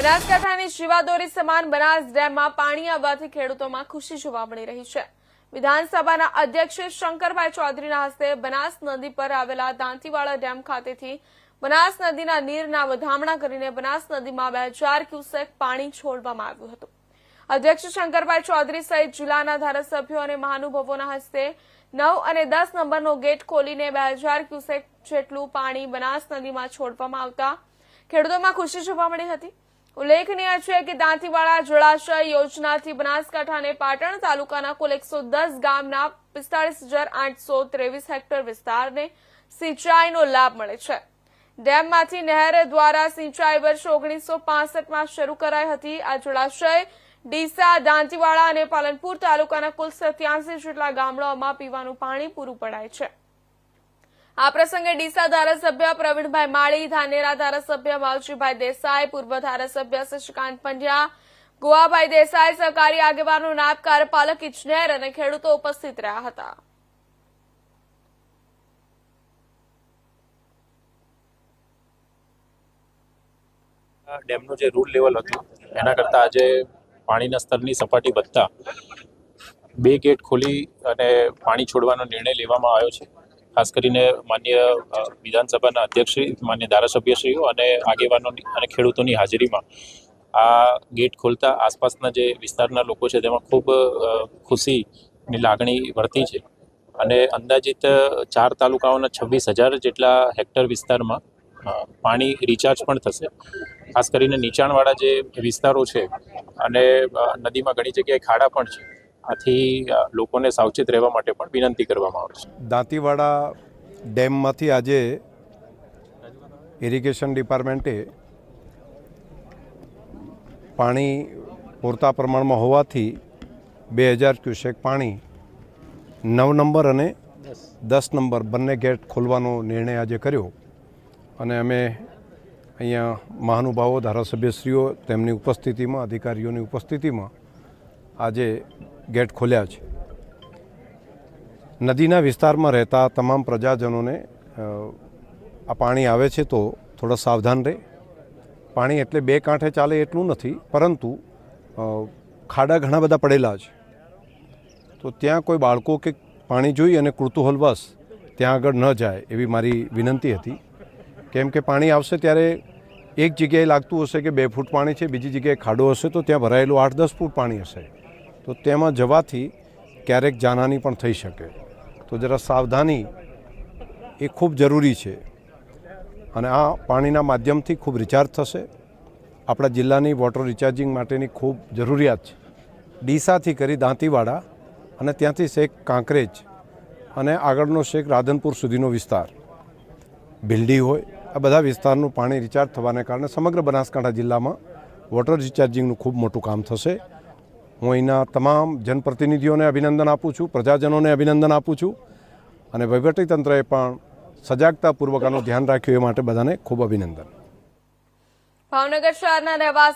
બનાસકાંઠાની શિવાદોરી સમાન બનાસ ડેમમાં પાણી આવવાથી ખેડૂતોમાં ખુશી જોવા મળી રહી છે. વિધાનસભાના અધ્યક્ષ શંકરભાઈ ચૌધરીના હસ્તે બનાસ નદી પર આવેલા દાંતીવાડા ડેમ ખાતેથી બનાસ નદીના નીરના વધામણા કરીને બનાસ નદીમાં બે હજાર ક્યુસેક પાણી છોડવામાં આવ્યું હતું. અધ્યક્ષ શંકરભાઈ ચૌધરી સહિત જિલ્લાના ધારાસભ્યો અને મહાનુભાવોના હસ્તે નવ અને દસ નંબરનો ગેટ ખોલીને બે હજાર ક્યુસેક જેટલું પાણી બનાસ નદીમાં છોડવામાં આવતા ખેડૂતોમાં ખુશી જોવા મળી હતી. ઉલ્લેખનીય છે કે દાંતીવાડા જળાશય યોજનાથી બનાસકાંઠા અને પાટણ તાલુકાના કુલ એકસો દસ ગામના પિસ્તાળીસ હજાર આઠસો ત્રેવીસ હેક્ટર વિસ્તારને સિંચાઈનો લાભ મળે છે. ડેમમાંથી નહેર દ્વારા સિંચાઈ વર્ષ ઓગણીસો પાસઠમાં શરૂ કરાઈ હતી. આ જળાશય ડીસા, દાંતીવાડા અને પાલનપુર તાલુકાના કુલ સત્યાસી જેટલા ગામડાઓમાં પીવાનું પાણી પૂરું પડાય છે. આ પ્રસંગે ડીસા ધારાસભ્ય પ્રવીણભાઈ માળી, ધાનેરા ધારાસભ્ય માવજીભાઈ દેસાઈ, પૂર્વ ધારાસભ્ય શશિકાંત પંડ્યા, ગોવાભાઈ દેસાઈ સહકારી આગેવાનો નાયબ કાર્યપાલક ઇજનેર અને ખેડૂતો ઉપસ્થિત રહ્યા હતા. ડેમનું જે રૂલ લેવલ હતું, એના કરતાં આજે પાણીના સ્તરની સપાટી વધતા બે ગેટ ખોલી અને પાણી છોડવાનો નિર્ણય લેવામાં આવ્યો છે. ખાસ કરીને માન્ય વિધાનસભાના અધ્યક્ષશ્રી, માન્ય ધારાસભ્યશ્રીઓ અને આગેવાનોની અને ખેડૂતોની હાજરીમાં આ ગેટ ખોલતા આસપાસના જે વિસ્તારના લોકો છે, તેમાં ખૂબ ખુશીની લાગણી વર્તી છે. અને અંદાજિત ચાર તાલુકાઓના છવ્વીસ હજાર જેટલા હેક્ટર વિસ્તારમાં પાણી રિચાર્જ પણ થશે. ખાસ કરીને નીચાણવાળા જે વિસ્તારો છે અને નદીમાં ઘણી જગ્યાએ ખાડા પણ છે. આથી લોકોને સાવચેત રહેવા માટે પણ વિનંતી કરવામાં આવે છે. દાંતીવાડા ડેમમાંથી આજે ઇરિગેશન ડિપાર્ટમેન્ટે પાણી પૂરતા પ્રમાણમાં હોવાથી બે હજાર ક્યુસેક પાણી નવ નંબર અને દસ નંબર બંને ગેટ ખોલવાનો નિર્ણય આજે કર્યો. અને અમે અહીંયા મહાનુભાવો ધારાસભ્યશ્રીઓ તેમની ઉપસ્થિતિમાં અધિકારીઓની ઉપસ્થિતિમાં આજે ગેટ ખોલ્યા છે. નદીના વિસ્તારમાં રહેતા તમામ પ્રજાજનોને આ પાણી આવે છે તો થોડા સાવધાન રહે. પાણી એટલે બે કાંઠે ચાલે એટલું નથી, પરંતુ ખાડા ઘણા બધા પડેલા છે. તો ત્યાં કોઈ બાળકો કે પાણી જોઈ અને કુર્તુહલવશ ત્યાં આગળ ન જાય એવી મારી વિનંતી હતી. કેમ કે પાણી આવશે ત્યારે એક જગ્યાએ લાગતું હશે કે બે ફૂટ પાણી છે, બીજી જગ્યાએ ખાડો હશે તો ત્યાં ભરાયેલું આઠ દસ ફૂટ પાણી હશે. તો તેમાં જવાથી ક્યારેક જાનહાની પણ થઈ શકે. તો જરા સાવધાની એ ખૂબ જરૂરી છે. અને આ પાણીના માધ્યમથી ખૂબ રિચાર્જ થશે. આપણા જિલ્લાની વોટર રિચાર્જિંગ માટેની ખૂબ જરૂરિયાત છે. ડીસાથી કરી દાંતીવાડા અને ત્યાંથી શેખ કાંકરેજ અને આગળનો શેખ રાધનપુર સુધીનો વિસ્તાર. ભીલડી હોય, આ બધા વિસ્તારનું પાણી રિચાર્જ થવાને કારણે સમગ્ર બનાસકાંઠા જિલ્લામાં વોટર રિચાર્જિંગનું ખૂબ મોટું કામ થશે. હું અહીંના તમામ જનપ્રતિનિધિઓને અભિનંદન આપું છું, પ્રજાજનોને અભિનંદન આપું છું અને વહીવટીતંત્રએ પણ સજાગતાપૂર્વક આનું ધ્યાન રાખ્યું એ માટે બધાને ખૂબ અભિનંદન. ભાવનગર શહેરના રહેવાસી